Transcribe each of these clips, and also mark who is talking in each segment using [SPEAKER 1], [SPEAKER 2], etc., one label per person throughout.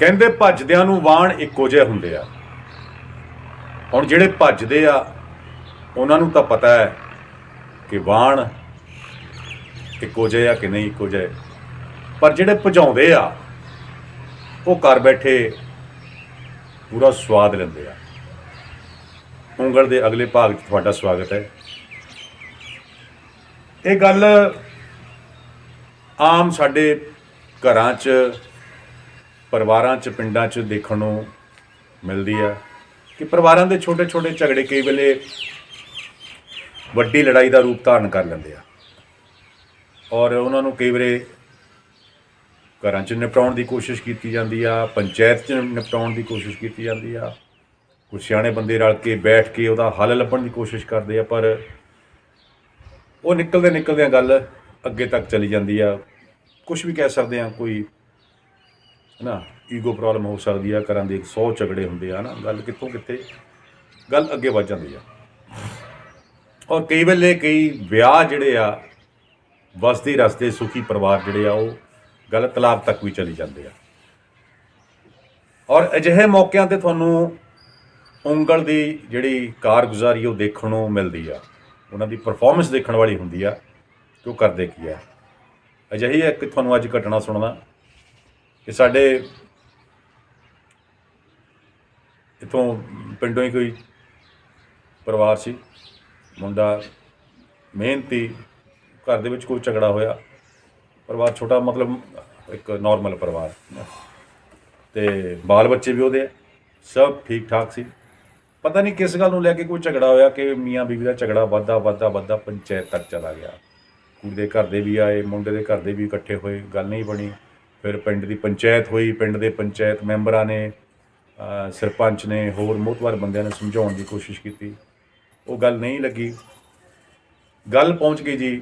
[SPEAKER 1] ਕਹਿੰਦੇ ਭੱਜਦਿਆਂ ਨੂੰ ਵਾਣ ਇੱਕੋ ਜਿਹੇ ਹੁੰਦੇ ਆ। ਹੁਣ ਜਿਹੜੇ ਭੱਜਦੇ ਆ, ਉਹਨਾਂ ਨੂੰ ਤਾਂ ਪਤਾ ਹੈ ਕਿ ਵਾਣ ਇੱਕੋ ਜਿਹੇ ਆ ਕਿ ਨਹੀਂ ਇੱਕੋ ਜਿਹੇ। ਪਰ ਜਿਹੜੇ ਭਜਾਉਂਦੇ ਆ, ਉਹ ਘਰ ਬੈਠੇ ਪੂਰਾ ਸਵਾਦ ਲੈਂਦੇ ਆ। ਉਂਗਲ ਦੇ ਅਗਲੇ ਭਾਗ 'ਚ ਤੁਹਾਡਾ ਸਵਾਗਤ ਹੈ। ਇਹ ਗੱਲ ਆਮ ਸਾਡੇ ਘਰਾਂ 'ਚ ਪਰਿਵਾਰਾਂ 'ਚ, ਪਿੰਡਾਂ 'ਚ ਦੇਖਣ ਨੂੰ ਮਿਲਦੀ ਆ ਕਿ ਪਰਿਵਾਰਾਂ ਦੇ ਛੋਟੇ-ਛੋਟੇ ਝਗੜੇ ਕਈ ਵੇਲੇ ਵੱਡੀ ਲੜਾਈ ਦਾ ਰੂਪ ਧਾਰਨ ਕਰ ਲੈਂਦੇ ਆ। ਔਰ ਉਹਨਾਂ ਨੂੰ ਕਈ ਵੇਲੇ ਘਰਾਂ 'ਚ ਨਿਪਟਾਉਣ ਦੀ ਕੋਸ਼ਿਸ਼ ਕੀਤੀ ਜਾਂਦੀ ਆ, ਪੰਚਾਇਤ 'ਚ ਨਿਪਟਾਉਣ ਦੀ ਕੋਸ਼ਿਸ਼ ਕੀਤੀ ਜਾਂਦੀ ਆ। ਕੁਝ ਸਿਆਣੇ ਬੰਦੇ ਰਲ ਕੇ ਬੈਠ ਕੇ ਉਹਦਾ ਹੱਲ ਲੱਭਣ ਦੀ ਕੋਸ਼ਿਸ਼ ਕਰਦੇ ਆ, ਪਰ ਉਹ ਨਿਕਲਦੇ ਨਿਕਲਦੇ ਗੱਲ ਅੱਗੇ ਤੱਕ ਚਲੀ ਜਾਂਦੀ ਆ। ਕੁਝ ਵੀ ਕਹਿ ਸਕਦੇ ਆ, ਕੋਈ ਨਾ ਈਗੋ ਪ੍ਰੋਬਲਮ ਹੋ ਸਕਦੀ ਆ, ਘਰਾਂ ਦੇ 100 ਝਗੜੇ ਹੁੰਦੇ ਆ ਨਾ ਗੱਲ ਕਿੱਥੋਂ ਕਿੱਥੇ? ਗੱਲ ਅੱਗੇ ਵੱਧ ਜਾਂਦੀ ਆ। ਔਰ ਕਈ ਵੇਲੇ ਕਈ ਵਿਆਹ ਜਿਹੜੇ ਆ ਵਸਦੇ ਰਸਤੇ ਸੁਖੀ ਪਰਿਵਾਰ ਜਿਹੜੇ ਆ, ਉਹ ਗੱਲ ਤਲਾਕ ਤੱਕ ਵੀ ਚਲੀ ਜਾਂਦੇ ਆ। ਔਰ ਅਜਿਹੇ ਮੌਕਿਆਂ ਤੇ ਤੁਹਾਨੂੰ ਉਂਗਲ ਦੀ ਜਿਹੜੀ ਕਾਰਗੁਜ਼ਾਰੀ, ਉਹ ਦੇਖਣ ਨੂੰ ਮਿਲਦੀ ਆ। ਉਹਨਾਂ ਦੀ ਪਰਫਾਰਮੈਂਸ ਦੇਖਣ ਵਾਲੀ ਹੁੰਦੀ ਆ, ਕਿ ਉਹ ਕਰਦੇ ਕੀ ਆ। ਅਜਿਹੀ ਇੱਕ ਤੁਹਾਨੂੰ ਅੱਜ ਘਟਨਾ ਸੁਣਾਉਣਾ ਕਿ ਸਾਡੇ ਇਥੋਂ ਪਿੰਡੋਂ ਹੀ ਕੋਈ ਪਰਿਵਾਰ ਸੀ ਮੁੰਡਾ ਮਿਹਨਤੀ ਘਰ ਦੇ ਵਿੱਚ ਕੋਈ ਝਗੜਾ ਹੋਇਆ ਪਰਿਵਾਰ ਛੋਟਾ ਮਤਲਬ ਇੱਕ ਨਾਰਮਲ ਪਰਿਵਾਰ। ਤੇ ਬਾਲ ਬੱਚੇ ਵੀ ਉਹਦੇ ਆ, ਸਭ ਠੀਕ ਠਾਕ ਸੀ। ਪਤਾ ਨਹੀਂ ਕਿਸ ਗੱਲ ਨੂੰ ਲੈ ਕੇ ਕੋਈ ਝਗੜਾ ਹੋਇਆ ਕਿ ਮੀਆਂ ਬੀਵੀ ਦਾ ਝਗੜਾ ਵੱਧਦਾ ਵੱਧਦਾ ਵੱਧਦਾ ਪੰਚਾਇਤ ਤੱਕ ਚਲਾ ਗਿਆ। ਕੁੜੀ ਦੇ ਘਰ ਦੇ ਵੀ ਆਏ ਮੁੰਡੇ ਦੇ ਘਰ ਦੇ ਵੀ ਇਕੱਠੇ ਹੋਏ ਗੱਲ ਨਹੀਂ ਬਣੀ। ਫਿਰ ਪਿੰਡ ਦੀ ਪੰਚਾਇਤ ਹੋਈ, ਪਿੰਡ ਦੇ ਪੰਚਾਇਤ ਮੈਂਬਰਾਂ ਨੇ ਸਰਪੰਚ ਨੇ ਹੋਰ ਮੋਤਵਾਰ ਬੰਦਿਆਂ ਨੇ ਸਮਝਾਉਣ ਦੀ ਕੋਸ਼ਿਸ਼ ਕੀਤੀ। ਉਹ ਗੱਲ ਨਹੀਂ ਲੱਗੀ। ਗੱਲ ਪਹੁੰਚ ਗਈ ਜੀ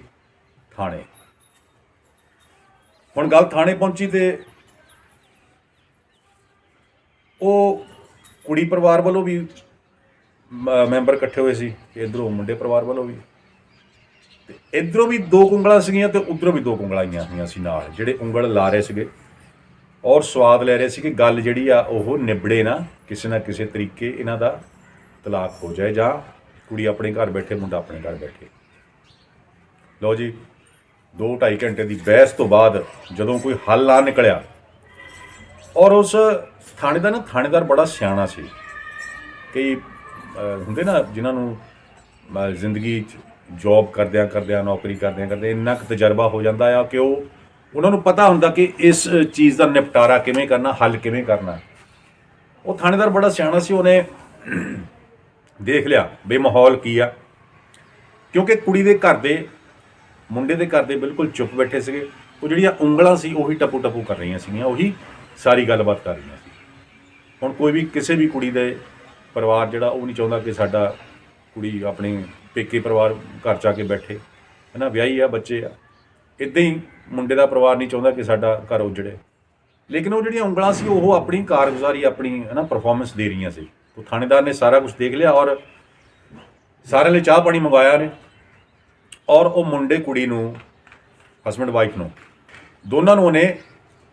[SPEAKER 1] ਥਾਣੇ। ਹੁਣ ਗੱਲ ਥਾਣੇ ਪਹੁੰਚੀ ਤੇ ਉਹ ਕੁੜੀ ਪਰਿਵਾਰ ਵੱਲੋਂ ਵੀ ਮੈਂਬਰ ਇਕੱਠੇ ਹੋਏ ਸੀ ਤੇ ਇਧਰੋਂ ਮੁੰਡੇ ਪਰਿਵਾਰ ਵੱਲੋਂ ਵੀ। ਤੇ ਇਧਰੋਂ ਵੀ ਦੋ ਉਂਗਲਾਂ ਸੀਗੀਆਂ ਤੇ ਉਧਰੋਂ ਵੀ ਦੋ ਉਂਗਲਾਂ ਆਈਆਂ ਹੋਈਆਂ ਸੀ ਨਾਲ, ਜਿਹੜੇ ਉਂਗਲ ਲਾ ਰਹੇ ਸੀਗੇ ਔਰ ਸਵਾਦ ਲੈ ਰਹੇ ਸੀ ਕਿ ਗੱਲ ਜਿਹੜੀ ਆ, ਉਹ ਨਿਬੜੇ ਨਾ, ਕਿਸੇ ਨਾ ਕਿਸੇ ਤਰੀਕੇ ਇਹਨਾਂ ਦਾ ਤਲਾਕ ਹੋ ਜਾਏ ਜਾਂ ਕੁੜੀ ਆਪਣੇ ਘਰ ਬੈਠੇ, ਮੁੰਡਾ ਆਪਣੇ ਘਰ ਬੈਠੇ। ਲਓ ਜੀ 2.5 ਘੰਟੇ ਦੀ ਬਹਿਸ ਤੋਂ ਬਾਅਦ ਜਦੋਂ ਕੋਈ ਹੱਲ ਨਾ ਨਿਕਲਿਆ, ਔਰ ਉਸ ਥਾਣੇ ਦਾ ਨਾ, ਥਾਣੇਦਾਰ ਬੜਾ ਸਿਆਣਾ ਸੀ ਕਈ ਹੁੰਦੇ ਨਾ, ਜਿਨ੍ਹਾਂ ਨੂੰ ਜ਼ਿੰਦਗੀ 'ਚ ਜੌਬ ਕਰਦਿਆਂ ਕਰਦਿਆਂ, ਨੌਕਰੀ ਕਰਦਿਆਂ ਕਰਦੇ ਇੰਨਾ ਕੁ ਤਜਰਬਾ ਹੋ ਜਾਂਦਾ ਆ ਕਿ ਉਹ, ਉਹਨਾਂ ਨੂੰ ਪਤਾ ਹੁੰਦਾ ਕਿ ਇਸ ਚੀਜ਼ ਦਾ ਨਿਪਟਾਰਾ ਕਿਵੇਂ ਕਰਨਾ, ਹੱਲ ਕਿਵੇਂ ਕਰਨਾ। ਉਹ ਥਾਣੇਦਾਰ ਬੜਾ ਸਿਆਣਾ ਸੀ, ਉਹਨੇ ਦੇਖ ਲਿਆ ਵੀ ਮਾਹੌਲ ਕੀ ਆ। ਕਿਉਂਕਿ ਕੁੜੀ ਦੇ ਘਰ ਦੇ, ਮੁੰਡੇ ਦੇ ਘਰ ਦੇ ਬਿਲਕੁਲ ਚੁੱਪ ਬੈਠੇ ਸੀਗੇ। ਉਹ ਜਿਹੜੀਆਂ ਉਂਗਲਾਂ ਸੀ, ਉਹੀ ਟੱਪੂ ਟੱਪੂ ਕਰ ਰਹੀਆਂ ਸੀਗੀਆਂ, ਉਹੀ ਸਾਰੀ ਗੱਲਬਾਤ ਕਰ ਰਹੀਆਂ ਸੀ। ਹੁਣ ਕੋਈ ਵੀ ਕਿਸੇ ਵੀ ਕੁੜੀ ਦੇ ਪਰਿਵਾਰ ਜਿਹੜਾ, ਉਹ ਨਹੀਂ ਚਾਹੁੰਦਾ ਕਿ ਸਾਡਾ ਕੁੜੀ ਆਪਣੇ ਪੇਕੇ ਪਰਿਵਾਰ ਘਰ ਚ ਆ ਕੇ ਬੈਠੇ। ਹੈ ਨਾ ਵਿਆਹੀ ਆ, ਬੱਚੇ ਆ। ਇਦਾਂ ਹੀ ਮੁੰਡੇ ਦਾ ਪਰਿਵਾਰ ਨਹੀਂ ਚਾਹੁੰਦਾ ਕਿ ਸਾਡਾ ਘਰ ਉਜੜੇ। ਲੇਕਿਨ ਉਹ ਜਿਹੜੀਆਂ ਉਂਗਲਾਂ ਸੀ, ਉਹ ਆਪਣੀ ਕਾਰਗੁਜ਼ਾਰੀ, ਆਪਣੀ ਹੈ ਨਾ ਪਰਫਾਰਮੈਂਸ ਦੇ ਰਹੀਆਂ ਸੀ। ਉਹ ਥਾਣੇਦਾਰ ਨੇ ਸਾਰਾ ਕੁਝ ਦੇਖ ਲਿਆ ਔਰ ਸਾਰਿਆਂ ਲਈ ਚਾਹ ਪਾਣੀ ਮੰਗਵਾਇਆ ਨੇ। ਔਰ ਉਹ ਮੁੰਡੇ, ਕੁੜੀ ਨੂੰ ਹਸਬੰਡ ਵਾਈਫ ਨੂੰ, ਦੋਨਾਂ ਨੂੰ ਉਹਨੇ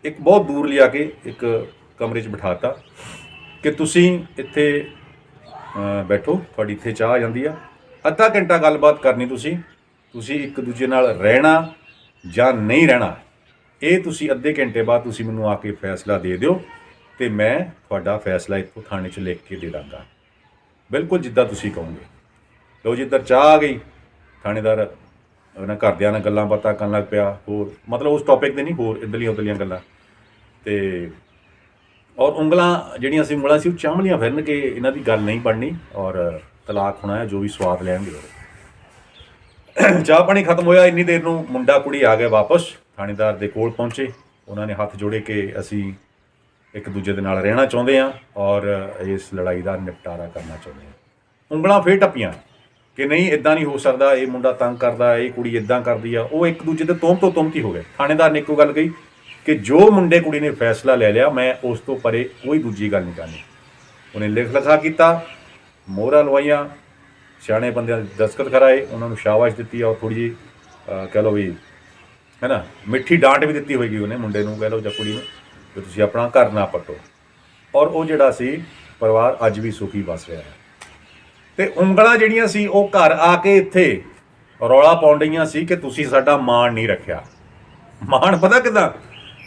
[SPEAKER 1] ਇੱਕ ਬਹੁਤ ਦੂਰ ਲਿਆ ਕੇ ਇੱਕ ਕਮਰੇ 'ਚ ਬਿਠਾਤਾ ਕਿ ਤੁਸੀਂ ਇੱਥੇ ਬੈਠੋ, ਤੁਹਾਡੀ ਇੱਥੇ ਚਾਹ ਆ ਜਾਂਦੀ ਆ। ਅੱਧਾ ਘੰਟਾ ਗੱਲਬਾਤ ਕਰਨੀ ਤੁਸੀਂ। ਤੁਸੀਂ ਇੱਕ ਦੂਜੇ ਨਾਲ ਰਹਿਣਾ ਜਾਂ ਨਹੀਂ ਰਹਿਣਾ, ਇਹ ਤੁਸੀਂ ਅੱਧੇ ਘੰਟੇ ਬਾਅਦ ਤੁਸੀਂ ਮੈਨੂੰ ਆ ਕੇ ਫੈਸਲਾ ਦੇ ਦਿਓ ਤੇ ਮੈਂ ਤੁਹਾਡਾ ਫੈਸਲਾ ਇੱਥੋਂ ਥਾਣੇ 'ਚ ਲਿਖ ਕੇ ਦੇ ਦਾਂਗਾ। ਬਿਲਕੁਲ ਜਿੱਦਾਂ ਤੁਸੀਂ ਕਹੋਗੇ। ਲਓ ਜੀ, ਇੱਧਰ ਚਾਹ ਆ ਗਈ। ਥਾਣੇਦਾਰ ਉਹਨਾਂ ਘਰਦਿਆਂ ਨਾਲ ਗੱਲਾਂ ਬਾਤਾਂ ਕਰਨ ਲੱਗ ਪਿਆ। ਹੋਰ, ਮਤਲਬ ਉਸ ਟੌਪਿਕ ਤੇ ਨਹੀਂ, ਹੋਰ ਇਧਰਲੀਆਂ ਉਧਰਲੀਆਂ ਗੱਲਾਂ। ਤੇ ਔਰ ਉਂਗਲਾਂ ਜਿਹੜੀਆਂ ਸੀ ਉਂਗਲਾਂ ਸੀ, ਉਹ ਚਾਂਮਲੀਆਂ ਫਿਰਨ ਕਿ ਇਹਨਾਂ ਦੀ ਗੱਲ ਨਹੀਂ ਬਣਨੀ। ਔਰ, ਤਲਾਕ ਹੋਣਾ ਹੈ, ਜੋ ਵੀ ਸਵਾਦ ਲੈਣਗੇ ਉਹ। ਚਾਹ ਪਾਣੀ ਖਤਮ ਹੋਇਆ, ਇੰਨੀ ਦੇਰ ਨੂੰ ਮੁੰਡਾ ਕੁੜੀ ਆ ਗਏ ਵਾਪਸ। ਥਾਣੇਦਾਰ ਦੇ ਕੋਲ ਪਹੁੰਚੇ। ਉਹਨਾਂ ਨੇ ਹੱਥ ਜੋੜੇ ਕਿ ਅਸੀਂ ਇੱਕ ਦੂਜੇ ਦੇ ਨਾਲ ਰਹਿਣਾ ਚਾਹੁੰਦੇ ਹਾਂ ਔਰ ਇਸ ਲੜਾਈ ਦਾ ਨਿਪਟਾਰਾ ਕਰਨਾ ਚਾਹੁੰਦੇ ਹਾਂ। ਉਂਗਲਾਂ ਫੇਰ ਟੱਪੀਆਂ ਕਿ ਨਹੀਂ ਇਦਾਂ ਨਹੀਂ ਹੋ ਸਕਦਾ, ਇਹ ਮੁੰਡਾ ਤੰਗ ਕਰਦਾ, ਇਹ ਕੁੜੀ ਇਦਾਂ ਕਰਦੀ ਆ। ਉਹ ਇੱਕ ਦੂਜੇ ਤੇ ਤੋਮ ਤੋਂ ਤੋਮਤੀ ਹੋ ਗਏ। ਥਾਣੇਦਾਰ ਨੇ ਇੱਕੋ ਗੱਲ ਕਹੀ ਕਿ ਜੋ ਮੁੰਡੇ ਕੁੜੀ ਨੇ ਫੈਸਲਾ ਲੈ ਲਿਆ, ਮੈਂ ਉਸ ਤੋਂ ਪਰੇ ਕੋਈ ਦੂਜੀ ਗੱਲ ਨਹੀਂ ਕਰਨੀ। ਉਹਨੇ ਲਿਖ ਲਿਖਾ ਕੀਤਾ, ਮੋਹਰਾਂ ਲਵਾਈਆਂ, ਸਿਆਣੇ ਬੰਦਿਆਂ ਦੇ ਦਸਤਖਤ ਕਰਾਏ, ਉਹਨਾਂ ਨੂੰ ਸ਼ਾਬਾਸ਼ ਦਿੱਤੀ ਔਰ ਥੋੜੀ ਜੀ ਕਹਿ ਲਓ ਵੀ, ਹੈ ਨਾ, ਮਿੱਠੀ ਡਾਂਟ ਵੀ ਦਿੱਤੀ ਹੋਏਗੀ ਉਹਨੇ ਮੁੰਡੇ ਨੂੰ, ਕਹਿ ਲਓ ਜਾਂ ਕੁੜੀ ਨੂੰ ਕਿ ਤੁਸੀਂ ਆਪਣਾ ਘਰ ਨਾ ਪੱਟੋ। ਔਰ ਉਹ ਜਿਹੜਾ ਸੀ, ਪਰਿਵਾਰ ਅੱਜ ਵੀ ਸੁਖੀ ਵਸ ਰਿਹਾ ਹੈ। ਤੇ ਉਂਗਲਾਂ ਜਿਹੜੀਆਂ ਸੀ, ਉਹ ਘਰ ਆ ਕੇ ਇੱਥੇ ਰੌਲਾ ਪਾਉਣ ਡਈਆਂ ਸੀ ਕਿ ਤੁਸੀਂ ਸਾਡਾ ਮਾਣ ਨਹੀਂ ਰੱਖਿਆ। ਮਾਣ ਪਤਾ ਕਿਦਾਂ?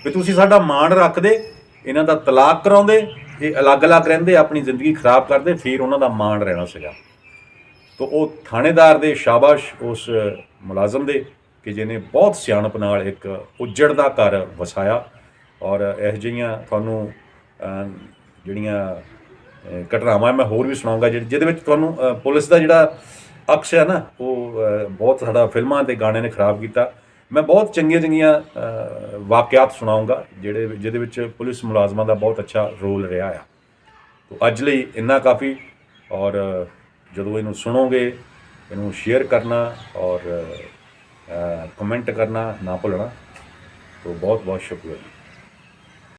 [SPEAKER 1] ਵੀ ਤੁਸੀਂ ਸਾਡਾ ਮਾਣ ਰੱਖਦੇ, ਇਹਨਾਂ ਦਾ ਤਲਾਕ ਕਰਾਉਂਦੇ, ਇਹ ਅਲੱਗ-ਅਲੱਗ ਰਹਿੰਦੇ, ਆਪਣੀ ਜ਼ਿੰਦਗੀ ਖਰਾਬ ਕਰਦੇ, ਫਿਰ ਉਹਨਾਂ ਦਾ ਮਾਣ ਰਹਿਣਾ ਸੀਗਾ। ਤੋ ਉਹ ਥਾਣੇਦਾਰ ਦੇ ਸ਼ਾਬਾਸ਼ ਉਸ ਮੁਲਾਜ਼ਮ ਦੇ ਕਿ ਜਿਹਨੇ ਬਹੁਤ ਸਿਆਣਪ ਨਾਲ ਇੱਕ ਉੱਜੜਦਾ ਘਰ ਵਸਾਇਆ ਔਰ ਇਹ ਜਿਹੀਆਂ ਤੁਹਾਨੂੰ ਜਿਹੜੀਆਂ ਘਟਨਾਵਾਂ ਮੈਂ ਹੋਰ ਵੀ ਸੁਣਾਉਂਗਾ ਜਿਹਦੇ ਜਿਹਦੇ ਵਿੱਚ ਤੁਹਾਨੂੰ ਪੁਲਿਸ ਦਾ ਜਿਹੜਾ ਅਕਸ਼ ਹੈ ਨਾ, ਉਹ ਬਹੁਤ ਸਾਡਾ ਫਿਲਮਾਂ ਤੇ ਗਾਣੇ ਨੇ ਖਰਾਬ ਕੀਤਾ। ਮੈਂ ਬਹੁਤ ਚੰਗੀਆਂ ਚੰਗੀਆਂ ਵਾਕਿਆਤ ਸੁਣਾਉਂਗਾ ਜਿਹੜੇ, ਜਿਹਦੇ ਵਿੱਚ ਪੁਲਿਸ ਮੁਲਾਜ਼ਮਾਂ ਦਾ ਬਹੁਤ ਅੱਛਾ ਰੋਲ ਰਿਹਾ ਆ। ਤੋ ਅੱਜ ਲਈ ਇੰਨਾ ਕਾਫੀ ਔਰ ਜਦੋਂ ਇਹਨੂੰ ਸੁਣੋਗੇ, ਇਹਨੂੰ ਸ਼ੇਅਰ ਕਰਨਾ ਔਰ ਕਮੈਂਟ ਕਰਨਾ ਨਾ ਭੁੱਲਣਾ। ਤੋ ਬਹੁਤ ਬਹੁਤ ਸ਼ੁਕਰੀਆ ਜੀ।